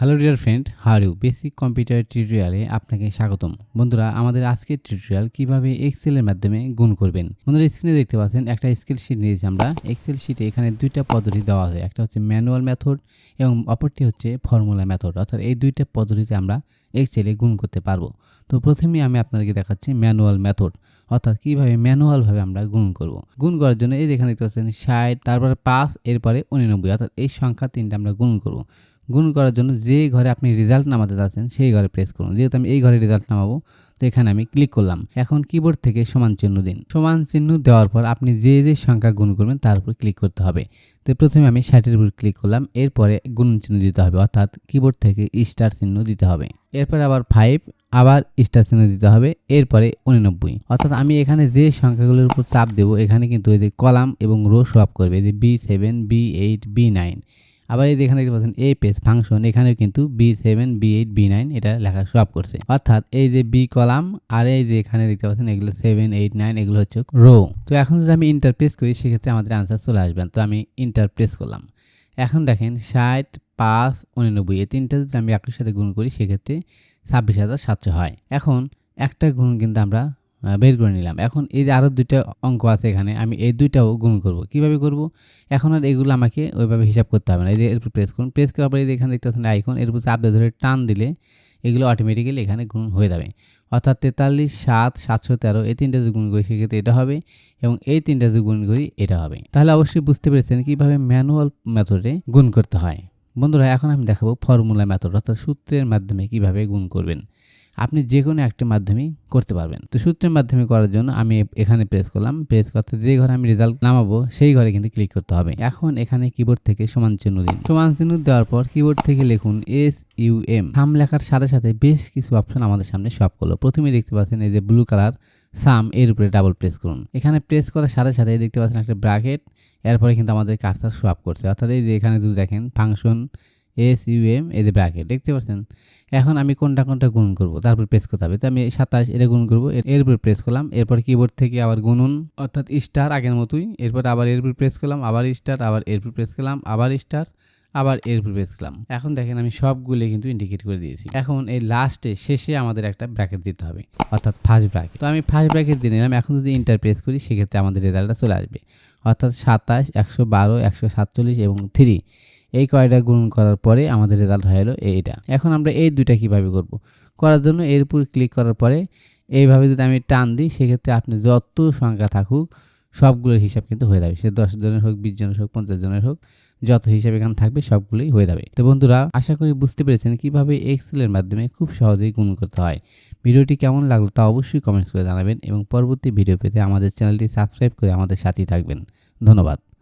Hello dear friend here you basic computer টিউটোরিয়ালে আপনাকে স্বাগতম। বন্ধুরা, আমাদের আজকের টিউটোরিয়াল কীভাবে এক্সেলের মাধ্যমে গুণ করবেন। বন্ধুরা স্ক্রিনে দেখতে পাচ্ছেন, একটা স্কেল শিট নিয়েছি আমরা। এক্সেল শিটে এখানে দুইটা পদ্ধতি দেওয়া হয় একটা হচ্ছে ম্যানুয়াল মেথড এবং অপরটি হচ্ছে ফর্মুলা মেথড অর্থাৎ এই দুইটা পদ্ধতিতে আমরা এক্সেলে গুণ করতে পারব। তো প্রথমেই আমি আপনাদেরকে দেখাচ্ছি ম্যানুয়াল মেথড অর্থাৎ কীভাবে ম্যানুয়ালভাবে আমরা গুণ করব। গুণ করার জন্য এই যেখানে দেখতে পাচ্ছেন, ষাট, তারপরে পাঁচ, এরপরে উননব্বই। অর্থাৎ এই সংখ্যা তিনটা আমরা গুণ করব। গুণ করার জন্য যে ঘরে আপনি রেজাল্ট নামাতে যাচ্ছেন, সেই ঘরে প্রেস করুন। যেহেতু আমি এই ঘরে রেজাল্ট নামাবো, তো এখানে আমি ক্লিক করলাম। এখন কিবোর্ড থেকে সমান চিহ্ন দিন। সমান চিহ্ন দেওয়ার পর আপনি যে যে সংখ্যা গুণ করবেন, তার উপর ক্লিক করতে হবে। তো প্রথমে আমি ষাটের উপর ক্লিক করলাম। এরপরে গুণ চিহ্ন দিতে হবে, অর্থাৎ কিবোর্ড থেকে স্টার চিহ্ন দিতে হবে। এরপরে আবার ফাইভ আবার স্টার চিহ্ন দিতে হবে। এরপরে উননব্বই। অর্থাৎ আমি এখানে যে সংখ্যাগুলোর উপর চাপ দেবো, এখানে কিন্তু এই যে কলাম এবং রো সোয়াপ করবে যে B seven B eight B nine আবার এই এখানে দেখতে পাচ্ছেন এই পেজ ফাংশন এখানেও কিন্তু B seven B eight B nine এটা লেখা সোয়াপ করছে। অর্থাৎ এই যে বি কলাম আর এই যে এখানে দেখতে পাচ্ছেন, এগুলো সেভেন এইট নাইন এগুলো হচ্ছে রো তো এখন যদি আমি ইন্টার প্রেস করি, সেক্ষেত্রে আমাদের আনসার চলে আসবেন তো আমি ইন্টার প্রেস করলাম। এখন দেখেন, ষাট, পাঁচ, উননব্বই, এই তিনটা যদি আমি একই সাথে গুণ করি, সেক্ষেত্রে ছাব্বিশ হাজার সাতশো হয়। এখন একটা গুণ কিন্তু আমরা বের করে নিলাম। এখন এই যে আরও দুইটা অঙ্ক আছে এখানে, আমি এই দুইটাও গুণ করব। কীভাবে করব? এখন আর এগুলো আমাকে ওইভাবে হিসাব করতে হবে না। এই যে এরপর প্রেস করুন। প্রেস করার পরে যে এখানে দেখতে পাচ্ছেন আইকন এর উপর চাপ ধরে টান দিলে এগুলো অটোমেটিক্যালি এখানে গুণ হয়ে যাবে। অর্থাৎ তেতাল্লিশ, সাত, সাতশো তেরো, এই তিনটা যদি গুণ করি, সেক্ষেত্রে এটা হবে এবং এই তিনটা যদি গুণ করি, এটা হবে। তাহলে অবশ্যই বুঝতে পেরেছেন কীভাবে ম্যানুয়াল মেথডে গুণ করতে হয়। বন্ধুরা, এখন আমি দেখাবো ফর্মুলা মেথড অর্থাৎ সূত্রের মাধ্যমে কীভাবে গুণ করবেন। আপনি যে কোনো একটা মাধ্যমেই করতে পারবেন। তো সূত্রের মাধ্যমে করার জন্য আমি এখানে প্রেস করলাম। প্রেস করতে যে ঘরে আমি রেজাল্ট নামাবো, সেই ঘরে কিন্তু ক্লিক করতে হবে। এখন এখানে কিবোর্ড থেকে সমান চিহ্ন দিন। সমান চিহ্ন দেওয়ার পর কিবোর্ড থেকে লিখুন এস ইউ এম সাম লেখার সাথে সাথে বেশ কিছু অপশন আমাদের সামনে সব করল। প্রথমে দেখতে পাচ্ছেন এই যে ব্লু কালার সাম এর উপরে ডাবল প্রেস করুন। এখানে প্রেস করার সাথে সাথে দেখতে পাচ্ছেন একটা ব্র্যাকেট এরপরে কিন্তু আমাদের কাজটা সোয়াপ করছে। অর্থাৎ এই যে এখানে যদি দেখেন ফাংশন এস ইউ এম যে ব্র্যাকেট দেখতে পাচ্ছেন? এখন আমি কোনটা কোনটা গুণ করব? তারপর প্রেস করতে হবে। তো আমি সাতাশ এটা গুণ করব। এর উপর প্রেস করলাম। এরপর কিবোর্ড থেকে আবার গুনুন। অর্থাৎ স্টার আগের মতোই। এরপর আবার এর উপর প্রেস করলাম। আবার স্টার আবার এর উপর প্রেস করলাম। আবার স্টার আবার এর উপর প্রেস করলাম। এখন দেখেন আমি সবগুলো কিন্তু ইন্ডিকেট করে দিয়েছি। এখন এই লাস্টে শেষে আমাদের একটা ব্র্যাকেট দিতে হবে। অর্থাৎ ফার্স্ট ব্র্যাকেট তো আমি ফার্স্ট ব্র্যাকেট দিয়ে নিলাম। এখন যদি ইন্টার প্রেস করি, সেক্ষেত্রে আমাদের রেজাল্টটা চলে আসবে। অর্থাৎ সাতাশ, একশো বারো, একশো সাতচল্লিশ এবং থ্রি এই কয়টা গুণ করার পরে আমাদের রেজাল্ট হয়ে এলো এইটা এখন আমরা এই দুইটা কীভাবে করব? করার জন্য এর উপর ক্লিক করার পরে এইভাবে যদি আমি টান দিই, সেক্ষেত্রে আপনি যত সংখ্যা থাকুক, সবগুলোর হিসাব কিন্তু হয়ে যাবে। সে দশ জনের হোক, বিশ জনের হোক, পঞ্চাশ জনের হোক, যত হিসাব এখানে থাকবে, সবগুলোই হয়ে যাবে। তো বন্ধুরা, আশা করি বুঝতে পেরেছেন কীভাবে এক্সেলের মাধ্যমে খুব সহজেই গুণ করতে হয়। ভিডিওটি কেমন লাগল তা অবশ্যই কমেন্টস করে জানাবেন এবং পরবর্তী ভিডিও পেতে আমাদের চ্যানেলটি সাবস্ক্রাইব করে আমাদের সাথেই থাকবেন। ধন্যবাদ।